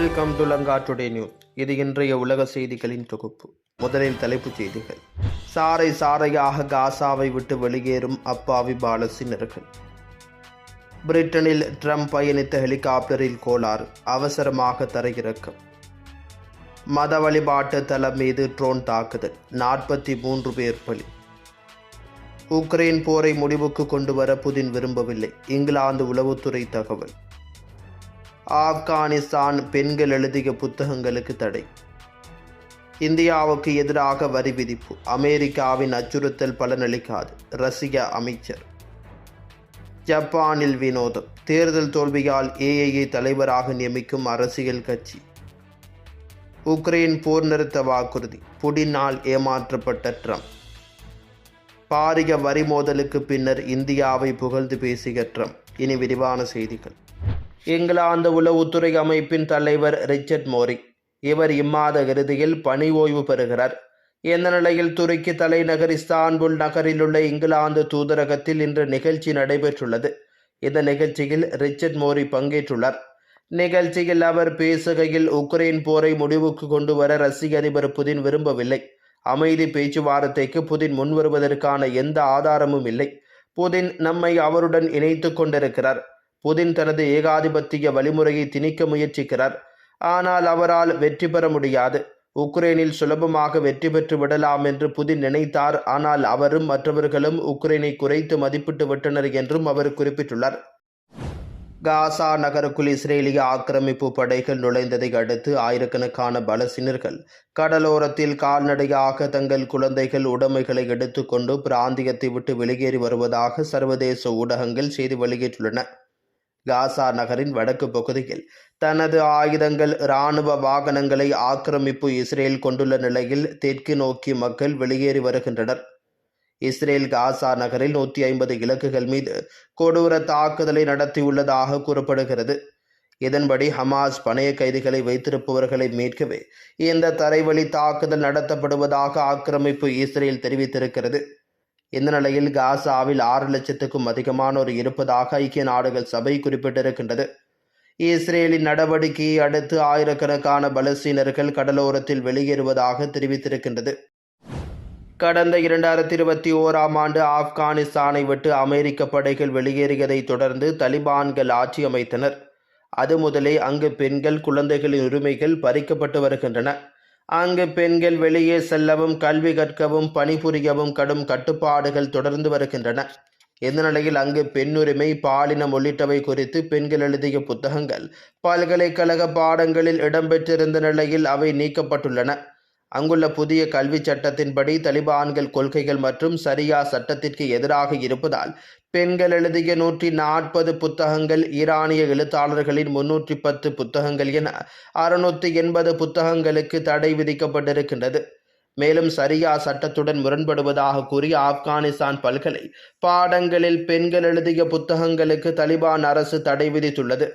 Welcome to Lanka today news இது இன்றைய உலக செய்திகளின் தொகுப்பு. முதலில் தலைப்புச் செய்திகள். சாறை சாறையாக காசாவை விட்டு வெளியேறும் அப்பாவி பாலஸ்தீனர்கள் பிரிட்டனில் ட்ரம்ப் பயணித்த ஹெலிகாப்டரில் கோளாறு அவசரமாக தரையிறக்கம். மத வழிபாட்டு தளம் மீது ட்ரோன் தாக்குதல். நாற்பத்தி மூன்று பேர் பலி. உக்ரைன் போரை முடிவுக்கு கொண்டு வர புதின் விரும்பவில்லை. இங்கிலாந்து உளவுத்துறை தகவல். ஆப்கானிஸ்தான் பெண்கள் எழுதிய புத்தகங்களுக்கு தடை. இந்தியாவுக்கு எதிராக வரி விதிப்பு. அமெரிக்காவின் அச்சுறுத்தல் பலனளிக்காது ரஷ்ய அமைச்சர். ஜப்பானில் வினோதம். தேர்தல் தோல்வியால் ஏஐஏ தலைவராக நியமிக்கும் அரசியல் கட்சி. உக்ரைன் போர் நிறுத்த வாக்குறுதி. புடினால் ஏமாற்றப்பட்ட ட்ரம்ப். பாரிய வரி மோதலுக்கு பின்னர் இந்தியாவை புகழ்ந்து பேசிய ட்ரம்ப். இனி விரிவான செய்திகள். இங்கிலாந்து உளவுத்துறை அமைப்பின் தலைவர் ரிச்சர்ட் மோரி. இவர் இம்மாத இறுதியில் பணி ஓய்வு பெறுகிறார். இந்த நிலையில் துருக்கி தலைநகர் இஸ்தான்புல் நகரில் உள்ள இங்கிலாந்து தூதரகத்தில் இன்று நிகழ்ச்சி நடைபெற்றுள்ளது. இந்த நிகழ்ச்சியில் ரிச்சர்ட் மோரி பங்கேற்றுள்ளார். நிகழ்ச்சியில் அவர் பேசுகையில் உக்ரைன் போரை முடிவுக்கு கொண்டு வர ரஷ்ய அதிபர் புதின் விரும்பவில்லை. அமைதி பேச்சுவார்த்தைக்கு புதின் முன்வருவதற்கான எந்த ஆதாரமும் இல்லை. புதின் நம்மை அவருடன் இணைத்து கொண்டிருக்கிறார். புதின் தனது ஏகாதிபத்திய வழிமுறையை திணிக்க முயற்சிக்கிறார். ஆனால் அவரால் வெற்றி பெற முடியாது. உக்ரைனில் சுலபமாக வெற்றி பெற்று விடலாம் என்று புதின் நினைத்தார். ஆனால் அவரும் மற்றவர்களும் உக்ரைனை குறைத்து மதிப்பிட்டு விட்டனர் என்றும் அவர் குறிப்பிட்டுள்ளார். காசா நகருக்குள் இஸ்ரேலிய ஆக்கிரமிப்பு படைகள் நுழைந்ததை அடுத்து ஆயிரக்கணக்கான பலசினர்கள் கடலோரத்தில் கால்நடையாக தங்கள் குழந்தைகள் உடைமைகளை எடுத்துக்கொண்டு பிராந்தியத்தை விட்டு வெளியேறி வருவதாக சர்வதேச ஊடகங்கள் செய்தி வெளியிட்டுள்ளன. காசா நகரின் வடக்கு பகுதியில் தனது ஆயுதங்கள் இராணுவ வாகனங்களை ஆக்கிரமிப்பு இஸ்ரேல் கொண்டுள்ள நிலையில் தெற்கு நோக்கி மக்கள் வெளியேறி வருகின்றனர். இஸ்ரேல் காசா நகரில் நூற்றி ஐம்பது இலக்குகள் மீது கொடூர தாக்குதலை நடத்தியுள்ளதாக கூறப்படுகிறது. இதன்படி ஹமாஸ் பணைய கைதிகளை வைத்திருப்பவர்களை மீட்கவே இந்த தரைவழி தாக்குதல் நடத்தப்படுவதாக ஆக்கிரமிப்பு இஸ்ரேல் தெரிவித்திருக்கிறது. இந்த நிலையில் காசாவில் ஆறு லட்சத்துக்கும் அதிகமானோர் இருப்பதாக ஐக்கிய நாடுகள் சபை குறிப்பிட்டிருக்கின்றது. இஸ்ரேலின் நடவடிக்கையை அடுத்து ஆயிரக்கணக்கான பலஸ்தீனர்கள் கடலோரத்தில் வெளியேறுவதாக தெரிவித்திருக்கின்றது. கடந்த இரண்டாயிரத்தி இருபத்தி ஓராம் ஆண்டு ஆப்கானிஸ்தானை விட்டு அமெரிக்க படைகள் வெளியேறியதை தொடர்ந்து தலிபான்கள் ஆட்சி அமைத்தனர். அது முதலே அங்கு பெண்கள் குழந்தைகளின் உரிமைகள் பறிக்கப்பட்டு வருகின்றன. அங்கு பெண்கள் வெளியே செல்லவும் கல்வி கற்கவும் பணிபுரியவும் கடும் கட்டுப்பாடுகள் தொடர்ந்து வருகின்றன. இந்த நிலையில் அங்கு பெண்ணுரிமை பாலினம் உள்ளிட்டவை குறித்து பெண்கள் எழுதிய புத்தகங்கள் பல்கலைக்கழக பாடங்களில் இடம்பெற்றிருந்த நிலையில் அவை நீக்கப்பட்டுள்ளன. அங்குள்ள புதிய கல்வி சட்டத்தின்படி தலிபான்கள் கொள்கைகள் மற்றும் சரியா சட்டத்திற்கு எதிராக இருப்பதால் பெண்கள் எழுதிய நூற்றி நாற்பது புத்தகங்கள் ஈரானிய எழுத்தாளர்களின் முன்னூற்றி பத்து புத்தகங்கள் என அறுநூற்றி எண்பது புத்தகங்களுக்கு தடை விதிக்கப்பட்டிருக்கின்றது. மேலும் சரியா சட்டத்துடன் முரண்படுவதாக கூறி ஆப்கானிஸ்தான் பல்கலை பாடங்களில் பெண்கள் எழுதிய புத்தகங்களுக்கு தலிபான் அரசு தடை விதித்துள்ளது.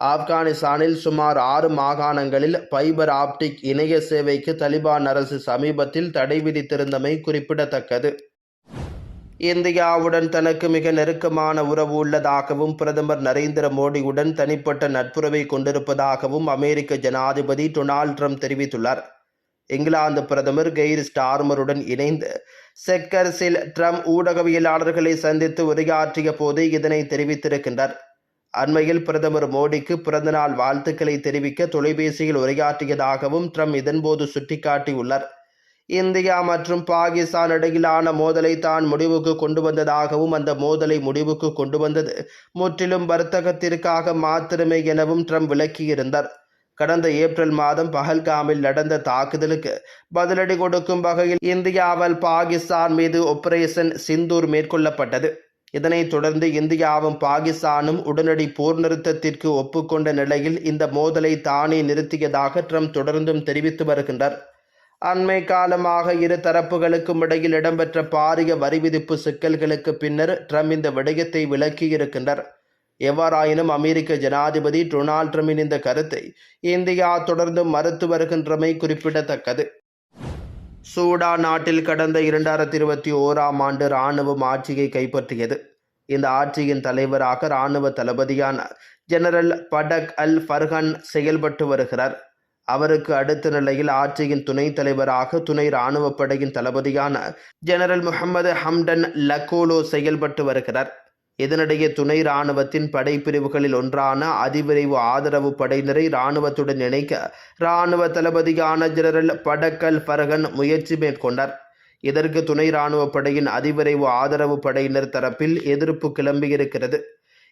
ஆப்கானிஸ்தானில் சுமார் ஆறு மாகாணங்களில் ஃபைபர் ஆப்டிக் இணைய சேவைக்கு தலிபான் அரசு சமீபத்தில் தடை விதித்திருந்தமை குறிப்பிடத்தக்கது. இந்தியாவுடன் தனக்கு மிக நெருக்கமான உறவு உள்ளதாகவும் பிரதமர் நரேந்திர மோடியுடன் தனிப்பட்ட நட்புறவை கொண்டிருப்பதாகவும் அமெரிக்க ஜனாதிபதி டொனால்ட் ட்ரம்ப் தெரிவித்துள்ளார். இங்கிலாந்து பிரதமர் கெய்ர் ஸ்டார்மருடன் இணைந்து செக்கர்ஸில் ட்ரம்ப் ஊடகவியலாளர்களை சந்தித்து உரையாற்றிய போது இதனை தெரிவித்திருக்கின்றார். அண்மையில் பிரதமர் மோடிக்கு பிறந்தநாள் வாழ்த்துக்களை தெரிவிக்க தொலைபேசியில் உரையாற்றியதாகவும் ட்ரம்ப் இதன்போது சுட்டிக்காட்டியுள்ளார். இந்தியா மற்றும் பாகிஸ்தான் இடையிலான மோதலை தான் முடிவுக்கு கொண்டு வந்ததாகவும் அந்த மோதலை முடிவுக்கு கொண்டு வந்தது முற்றிலும் வர்த்தகத்திற்காக மாத்திரமே எனவும் ட்ரம்ப் விளக்கியிருந்தார். கடந்த ஏப்ரல் மாதம் பஹல்காமில் நடந்த தாக்குதலுக்கு பதிலடி கொடுக்கும் வகையில் இந்தியாவால் பாகிஸ்தான் மீது ஆபரேஷன் சிந்தூர் மேற்கொள்ளப்பட்டது. இதனைத் தொடர்ந்து இந்தியாவும் பாகிஸ்தானும் உடனடி போர் நிறுத்தத்திற்கு ஒப்புக்கொண்ட நிலையில் இந்த மோதலை தானே நிறுத்தியதாக ட்ரம்ப் தொடர்ந்தும் தெரிவித்து வருகின்றார். அண்மை காலமாக இரு தரப்புகளுக்கும் இடையில் இடம்பெற்ற பாரிய வரிவிதிப்பு சிக்கல்களுக்கு பின்னர் ட்ரம்ப் இந்த விடயத்தை விளக்கியிருக்கின்றார். எவ்வாறாயினும் அமெரிக்க ஜனாதிபதி டொனால்ட் ட்ரம்பின் இந்த கருத்தை இந்தியா தொடர்ந்து மறுத்து வருகின்றமை குறிப்பிடத்தக்கது. சூடான் நாட்டில் கடந்த இரண்டாயிரத்தி இருபத்தி ஓராம் ஆண்டு இராணுவம் ஆட்சியை கைப்பற்றியது. இந்த ஆட்சியின் தலைவராக இராணுவ தளபதியான ஜெனரல் படக் அல் ஃபர்ஹன் செயல்பட்டு வருகிறார். அவருக்கு அடுத்த நிலையில் ஆட்சியின் துணைத் தலைவராக துணை இராணுவ படையின் தளபதியான ஜெனரல் முகமது ஹம்டன் லக்கோலோ செயல்பட்டு வருகிறார். இதனிடையே துணை இராணுவத்தின் படைப்பிரிவுகளில் ஒன்றான அதிவிரைவு ஆதரவு படையினரை இராணுவத்துடன் இணைக்க இராணுவ தளபதியான ஜெனரல் படக்கல் பரகன் முயற்சி மேற்கொண்டார். இதற்கு துணை இராணுவ படையின் அதிவிரைவு ஆதரவு படையினர் தரப்பில் எதிர்ப்பு கிளம்பியிருக்கிறது.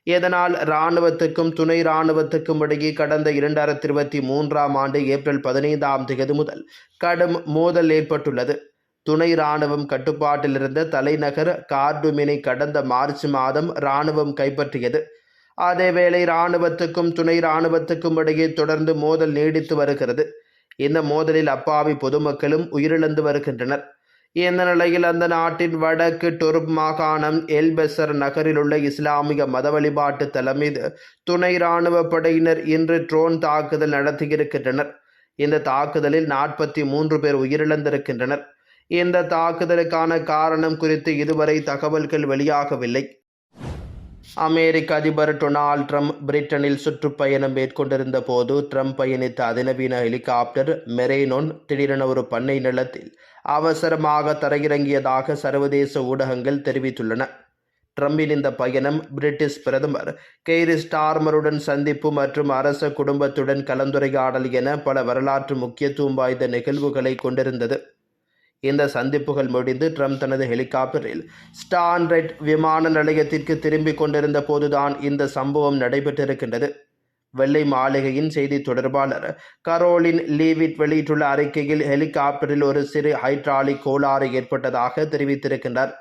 இதனால் இராணுவத்துக்கும் துணை இராணுவத்துக்கும் இடையே கடந்த இரண்டாயிரத்தி இருபத்தி மூன்றாம் ஆண்டு ஏப்ரல் பதினைந்தாம் தேதி முதல் கடும் மோதல் ஏற்பட்டுள்ளது. துணை இராணுவம் கட்டுப்பாட்டில் இருந்த தலைநகர் கார்டுமினை கடந்த மார்ச் மாதம் இராணுவம் கைப்பற்றியது. அதேவேளை இராணுவத்துக்கும் துணை இராணுவத்துக்கும் இடையே தொடர்ந்து மோதல் நீடித்து வருகிறது. இந்த மோதலில் அப்பாவி பொதுமக்களும் உயிரிழந்து வருகின்றனர். இந்த நிலையில் அந்த நாட்டின் வடக்கு டொர்ப் மாகாணம் எல்பெசர் நகரில் உள்ள இஸ்லாமிய மத வழிபாட்டு தலைமீது துணை இராணுவ படையினர் இன்று ட்ரோன் தாக்குதல் நடத்தியிருக்கின்றனர். இந்த தாக்குதலில் நாற்பத்தி மூன்று பேர் உயிரிழந்திருக்கின்றனர். இந்த தாக்குதலுக்கான காரணம் குறித்து இதுவரை தகவல்கள் வெளியாகவில்லை. அமெரிக்க அதிபர் டொனால்ட் ட்ரம்ப் பிரிட்டனில் சுற்றுப்பயணம் மேற்கொண்டிருந்த போது ட்ரம்ப் பயணித்த அதிநவீன ஹெலிகாப்டர் மெரேனோன் திடீரென ஒரு பண்ணை நிலத்தில் அவசரமாக தரையிறங்கியதாக சர்வதேச ஊடகங்கள் தெரிவித்துள்ளன. ட்ரம்பின் இந்த பயணம் பிரிட்டிஷ் பிரதமர் கெய்ரி ஸ்டார்மருடன் சந்திப்பு மற்றும் அரச குடும்பத்துடன் கலந்துரையாடல் என பல வரலாற்று முக்கியத்துவம் வாய்ந்த நிகழ்வுகளை கொண்டிருந்தது. இந்த சந்திப்புகள் முடிந்து ட்ரம்ப் தனது ஹெலிகாப்டரில் ஸ்டான்ரெட் விமான நிலையத்திற்கு திரும்பிக் கொண்டிருந்த போதுதான் இந்த சம்பவம் நடைபெற்றிருக்கின்றது. வெள்ளை மாளிகையின் செய்தி தொடர்பாளர் கரோலின் லீவிட் வெளியிட்டுள்ள அறிக்கையில் ஹெலிகாப்டரில் ஒரு சிறு ஹைட்ராலிக் கோளாறு ஏற்பட்டதாக தெரிவித்திருக்கின்றார்.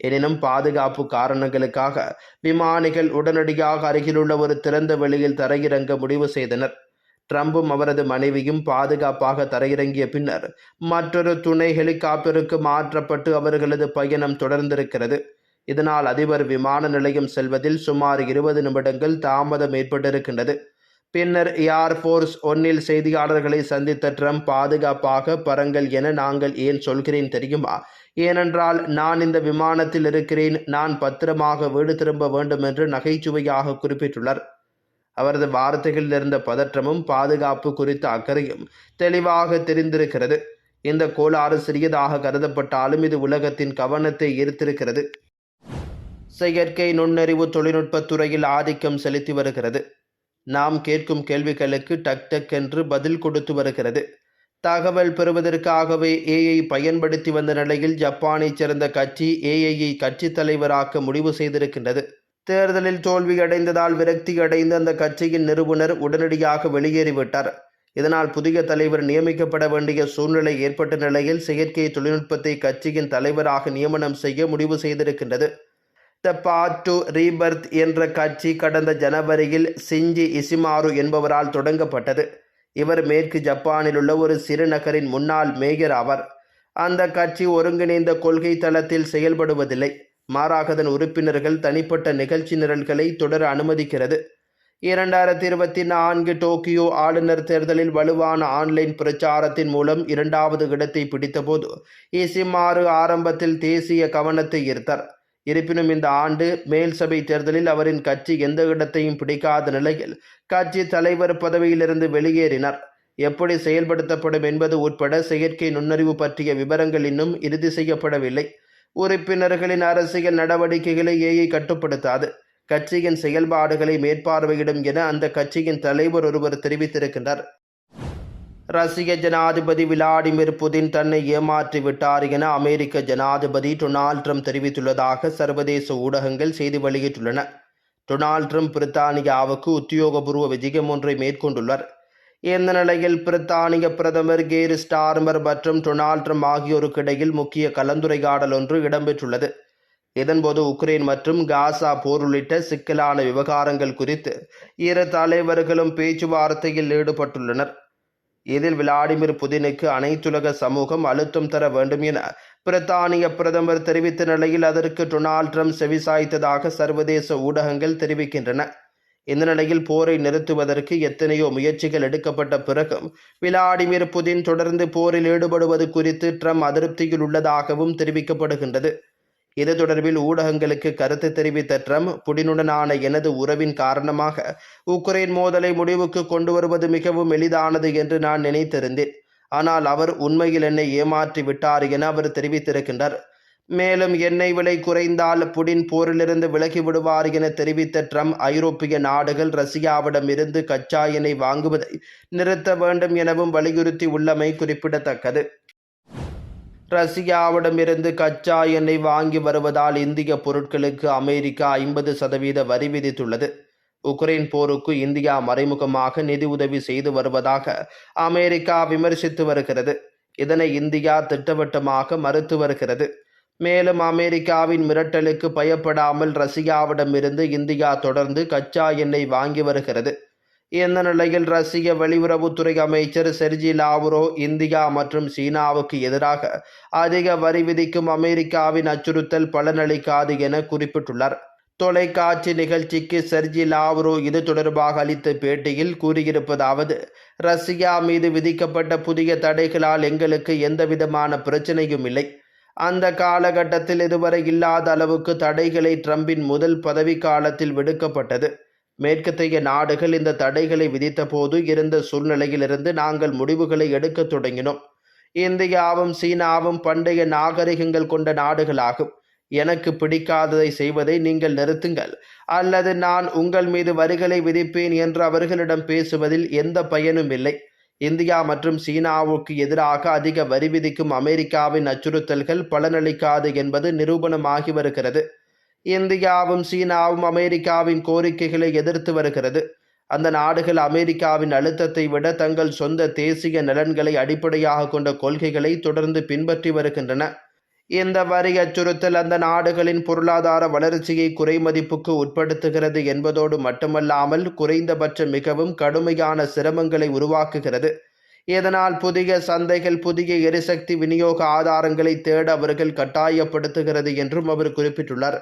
எனினும் பாதுகாப்பு காரணங்களுக்காக விமானிகள் உடனடியாக அருகிலுள்ள ஒரு திறந்த வெளியில் தரையிறங்க முடிவு செய்தனர். ட்ரம்பும் அவரது மனைவியும் பாதுகாப்பாக தரையிறங்கிய பின்னர் மற்றொரு துணை ஹெலிகாப்டருக்கு மாற்றப்பட்டு அவர்களது பயணம் தொடர்ந்திருக்கிறது. இதனால் அதிபர் விமான நிலையம் செல்வதில் சுமார் இருபது நிமிடங்கள் தாமதம் ஏற்பட்டிருக்கின்றது. பின்னர் ஏர்ஃபோர்ஸ் ஒன்னில் செய்தியாளர்களை சந்தித்த ட்ரம்ப் பாதுகாப்பாக பரங்கள் என நாங்கள் ஏன் சொல்கிறேன் தெரியுமா? ஏனென்றால் நான் இந்த விமானத்தில் இருக்கிறேன். நான் பத்திரமாக வீடு திரும்ப வேண்டும் என்று நகைச்சுவையாக குறிப்பிட்டுள்ளார். அவரது வார்த்தைகளில் இருந்த பதற்றமும் பாதுகாப்பு குறித்த அக்கறையும் தெளிவாக தெரிந்திருக்கிறது. இந்த கோளாறு சிறியதாக கருதப்பட்டாலும் இது உலகத்தின் கவனத்தை ஈர்த்திருக்கிறது. செயற்கை நுண்ணறிவு தொழில்நுட்பத் துறையில் ஆதிக்கம் செலுத்தி வருகிறது. நாம் கேட்கும் கேள்விகளுக்கு டக் டக் என்று பதில் கொடுத்து வருகிறது. தகவல் பெறுவதற்காகவே ஏஐ பயன்படுத்தி வந்த நிலையில் ஜப்பானைச் சேர்ந்த கட்சி ஏஐயை கட்சித் தலைவராக்க முடிவு செய்திருக்கின்றது. தேர்தலில் தோல்வியடைந்ததால் விரக்தி அடைந்த அந்த கட்சியின் நிறுவனர் உடனடியாக வெளியேறிவிட்டார். இதனால் புதிய தலைவர் நியமிக்கப்பட வேண்டிய சூழ்நிலை ஏற்பட்ட நிலையில் செயற்கை தொழில்நுட்பத்தை கட்சியின் தலைவராக நியமனம் செய்ய முடிவு செய்திருக்கின்றது. த பாத் டு ரீபர்த் என்ற கட்சி கடந்த ஜனவரியில் சிஞ்சி இசிமாரு என்பவரால் தொடங்கப்பட்டது. இவர் மேற்கு ஜப்பானில் உள்ள ஒரு சிறுநகரின் முன்னாள் மேயர் ஆவார். அந்த கட்சி ஒருங்கிணைந்த கொள்கை தளத்தில் செயல்படுவதில்லை. மாறாக அதன் உறுப்பினர்கள் தனிப்பட்ட நிகழ்ச்சி நிரல்களை தொடர அனுமதிக்கிறது. இரண்டாயிரத்தி இருபத்தி நான்கு டோக்கியோ ஆளுநர் தேர்தலில் வலுவான ஆன்லைன் பிரச்சாரத்தின் மூலம் இரண்டாவது இடத்தை பிடித்தபோது இசிமாறு ஆரம்பத்தில் தேசிய கவனத்தை ஈர்த்தார். இருப்பினும் இந்த ஆண்டு மேல் சபை தேர்தலில் அவரின் கட்சி எந்த இடத்தையும் பிடிக்காத நிலையில் கட்சி தலைவர் பதவியிலிருந்து வெளியேறினார். எப்படி செயல்படுத்தப்படும் என்பது உட்பட செயற்கை நுண்ணறிவு பற்றிய விவரங்கள் இன்னும் இறுதி செய்யப்படவில்லை. உறுப்பினர்களின் அரசியல் நடவடிக்கைகளை ஏஐ கட்டுப்படுத்தாது. கட்சியின் செயல்பாடுகளை மேற்பார்வையிடும் என அந்த கட்சியின் தலைவர் ஒருவர் தெரிவித்திருக்கின்றார். ரஷ்ய ஜனாதிபதி விளாடிமிர் புதின் தன்னை ஏமாற்றி விட்டார் என அமெரிக்க ஜனாதிபதி டொனால்ட் ட்ரம்ப் தெரிவித்துள்ளதாக சர்வதேச ஊடகங்கள் செய்தி வெளியிட்டுள்ளன. டொனால்ட் ட்ரம்ப் பிரித்தானியாவுக்கு உத்தியோகபூர்வ விஜயம் ஒன்றை மேற்கொண்டுள்ளார். இந்த நிலையில் பிரித்தானிய பிரதமர் கேர் ஸ்டார்மர் மற்றும் டொனால்ட் ட்ரம்ப் ஆகியோருக்கு இடையில் முக்கிய கலந்துரையாடல் ஒன்று இடம்பெற்றுள்ளது. இதன்போது உக்ரைன் மற்றும் காசா போர் உள்ளிட்ட சிக்கலான விவகாரங்கள் குறித்து இரு தலைவர்களும் பேச்சுவார்த்தையில் ஈடுபட்டுள்ளனர். இதில் விளாடிமிர் புதினுக்கு அனைத்துலக சமூகம் அழுத்தம் தர வேண்டும் என பிரித்தானிய பிரதமர் தெரிவித்த நிலையில் அதற்கு டொனால்ட் ட்ரம்ப் செவிசாய்த்ததாக சர்வதேச ஊடகங்கள் தெரிவிக்கின்றன. இந்த நிலையில் போரை நிறுத்துவதற்கு எத்தனையோ முயற்சிகள் எடுக்கப்பட்ட பிறகும் விளாடிமிர் புதின் தொடர்ந்து போரில் ஈடுபடுவது குறித்து ட்ரம்ப் அதிருப்தியில் உள்ளதாகவும் தெரிவிக்கப்படுகின்றது. இது தொடர்பில் ஊடகங்களுக்கு கருத்து தெரிவித்த ட்ரம்ப் புடினுடனான எனது உறவின் காரணமாக உக்ரைன் மோதலை முடிவுக்கு கொண்டு வருவது மிகவும் எளிதானது என்று நான் நினைத்திருந்தேன். ஆனால் அவர் உண்மையில் என்னை ஏமாற்றி விட்டார் என அவர் தெரிவித்திருக்கின்றார். மேலும் எண்ணெய் விலை குறைந்தால் புடின் போரிலிருந்து விலகி விடுவார் என தெரிவித்த ட்ரம்ப் ஐரோப்பிய நாடுகள் ரஷ்யாவிடம் இருந்து கச்சா எண்ணெய் வாங்குவதை நிறுத்த வேண்டும் எனவும் வலியுறுத்தி உள்ளமை குறிப்பிடத்தக்கது. ரஷ்யாவிடமிருந்து கச்சா எண்ணெய் வாங்கி வருவதால் இந்திய பொருட்களுக்கு அமெரிக்கா ஐம்பது சதவீத வரி விதித்துள்ளது. உக்ரைன் போருக்கு இந்தியா மறைமுகமாக நிதி உதவி செய்து வருவதாக அமெரிக்கா விமர்சித்து வருகிறது. இதனை இந்தியா திட்டவட்டமாக மறுத்து வருகிறது. மேலும் அமெரிக்காவின் மிரட்டலுக்கு பயப்படாமல் ரஷ்யாவிடமிருந்து இந்தியா தொடர்ந்து கச்சா எண்ணெய் வாங்கி வருகிறது. இந்த நிலையில் ரஷ்ய வெளியுறவுத்துறை அமைச்சர் செர்ஜி லாவ்ரோ இந்தியா மற்றும் சீனாவுக்கு எதிராக அதிக வரி விதிக்கும் அமெரிக்காவின் அச்சுறுத்தல் பலனளிக்காது என குறிப்பிட்டுள்ளார். தொலைக்காட்சி நிகழ்ச்சிக்கு செர்ஜி லாவ்ரோ இது தொடர்பாக அளித்த பேட்டியில் கூறியிருப்பதாவது ரஷ்யா மீது விதிக்கப்பட்ட புதிய தடைகளால் எங்களுக்கு எந்தவிதமான பிரச்சனையும் இல்லை. அந்த காலகட்டத்தில் இதுவரை இல்லாத அளவுக்கு தடைகளை ட்ரம்பின் முதல் பதவி காலத்தில் விடுக்கப்பட்டது. மேற்கத்தைய நாடுகள் இந்த தடைகளை விதித்தபோது இருந்த சூழ்நிலையிலிருந்து நாங்கள் முடிவுகளை எடுக்கத் தொடங்கினோம். இந்தியாவும் சீனாவும் பண்டைய நாகரிகங்கள் கொண்ட நாடுகளாகும். எனக்கு பிடிக்காததை செய்வதை நீங்கள் நிறுத்துங்கள். அல்லது நான் உங்கள் மீது வரிகளை விதிப்பேன் என்று அவர்களிடம் பேசுவதில் எந்த பயனும் இல்லை. இந்தியா மற்றும் சீனாவுக்கு எதிராக அதிக வரி விதிக்கும் அமெரிக்காவின் அச்சுறுத்தல்கள் பலனளிக்காது என்பது நிரூபணமாகி வருகிறது. இந்தியாவும் சீனாவும் அமெரிக்காவின் கோரிக்கைகளை எதிர்த்து வருகிறது. அந்த நாடுகள் அமெரிக்காவின் அழுத்தத்தை விட தங்கள் சொந்த தேசிய நலன்களை அடிப்படையாக கொண்ட கொள்கைகளை தொடர்ந்து பின்பற்றி வருகின்றன. இந்த வரி அச்சுறுத்தல் அந்த நாடுகளின் பொருளாதார வளர்ச்சியை குறைமதிப்புக்கு உட்படுத்துகிறது என்பதோடு மட்டுமல்லாமல் குறைந்தபட்ச மிகவும் கடுமையான சிரமங்களை உருவாக்குகிறது. இதனால் புதிய சந்தைகள் புதிய எரிசக்தி விநியோக ஆதாரங்களை தேட அவர்கள் கட்டாயப்படுத்துகிறது என்றும் அவர் குறிப்பிட்டுள்ளார்.